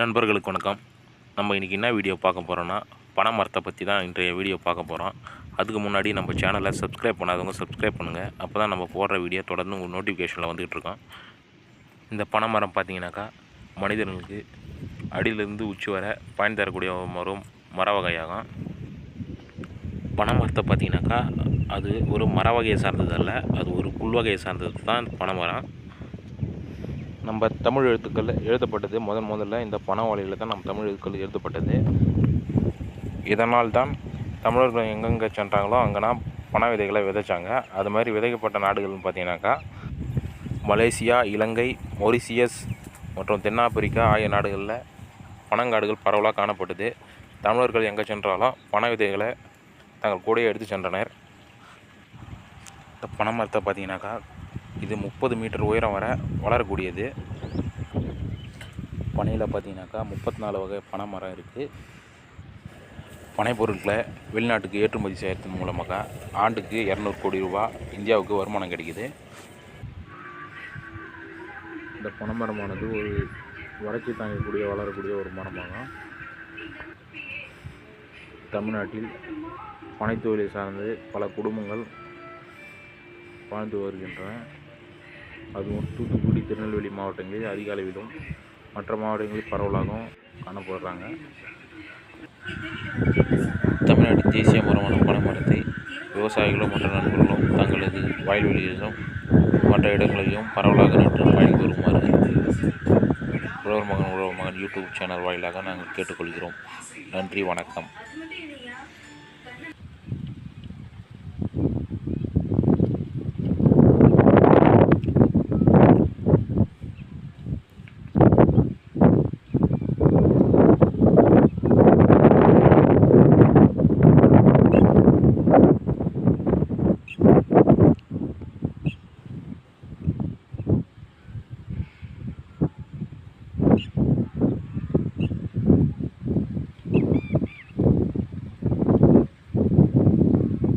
நண்பர்களுக்கு வணக்கம். நம்ம இன்றைக்கி என்ன வீடியோ பார்க்க போகிறோன்னா பனை மரத்தை பற்றி தான் இன்றைய வீடியோ பார்க்க போகிறோம் அதுக்கு முன்னாடி நம்ம சேனலை சப்ஸ்கிரைப் பண்ணாதவங்க சப்ஸ்கிரைப் பண்ணுங்கள் அப்போ தான் நம்ம போடுற வீடியோ தொடர்ந்து உங்கள் நோட்டிஃபிகேஷனில் வந்துகிட்டு இருக்கோம். இந்த பனை மரம் பார்த்திங்கனாக்கா மனிதர்களுக்கு அடியிலிருந்து உச்சி வர பயன் தரக்கூடிய மரம் மர வகையாகும். பனை மரத்தை பார்த்தீங்கன்னாக்கா அது ஒரு மர வகையை சார்ந்தது அல்ல அது ஒரு புல் வகையை சார்ந்தது தான் இந்த பனை மரம். நம்ம தமிழ் எழுத்துக்கள் எழுதப்பட்டது முதன் முதல்ல இந்த பணவாளியில் தான் நம்ம தமிழ் எழுத்துக்கள் எழுதப்பட்டது. இதனால் தான் தமிழர்கள் எங்கெங்கே சென்றாங்களோ அங்கெல்லாம் பண விதைகளை விதைச்சாங்க. அது மாதிரி விதைக்கப்பட்ட நாடுகள்னு பார்த்தீங்கன்னாக்கா மலேசியா இலங்கை மொரிசியஸ் மற்றும் தென்னாப்பிரிக்கா ஆகிய நாடுகளில் பனங்காடுகள் பரவலாக காணப்பட்டது. தமிழர்கள் எங்கே சென்றாலும் பண விதைகளை தங்கள் கூடையே எடுத்து சென்றனர். இந்த பனை மரத்தை பார்த்தீங்கன்னாக்கா இது முப்பது மீட்டர் உயரம் வர வளரக்கூடியது. பனையில் பார்த்தீங்கன்னாக்கா முப்பத்தி நாலு வகை பனை மரம் இருக்குது பனை பொருட்களை வெளிநாட்டுக்கு ஏற்றுமதி செய்கிறது மூலமாக ஆண்டுக்கு இரநூறு கோடி ரூபா இந்தியாவுக்கு வருமானம் கிடைக்குது. இந்த பனை மரமானது ஒரு வறட்சி தாங்கக்கூடிய வளரக்கூடிய ஒரு மரமாகும். தமிழ்நாட்டில் பனைத்தொழிலை சார்ந்து பல குடும்பங்கள் வாழ்ந்து வருகின்றன. அதுவும் தூத்துக்குடி திருநெல்வேலி மாவட்டங்களில் அதிக அளவிலும் மற்ற மாவட்டங்களில் பரவலாகவும் காணப்படுறாங்க. தமிழ்நாடு தேசிய மரமான பனைமரத்தை விவசாயிகளும் மற்ற நண்பர்களும் தங்களது வயல்வெளிகளிலும் மற்ற இடங்களிலும் பரவலாக நட்டு பயணித்து வருமாறு உழவர் மகன் உழவர் மகன் யூடியூப் சேனல் வாயிலாக நாங்கள் கேட்டுக்கொள்கிறோம். நன்றி வணக்கம்.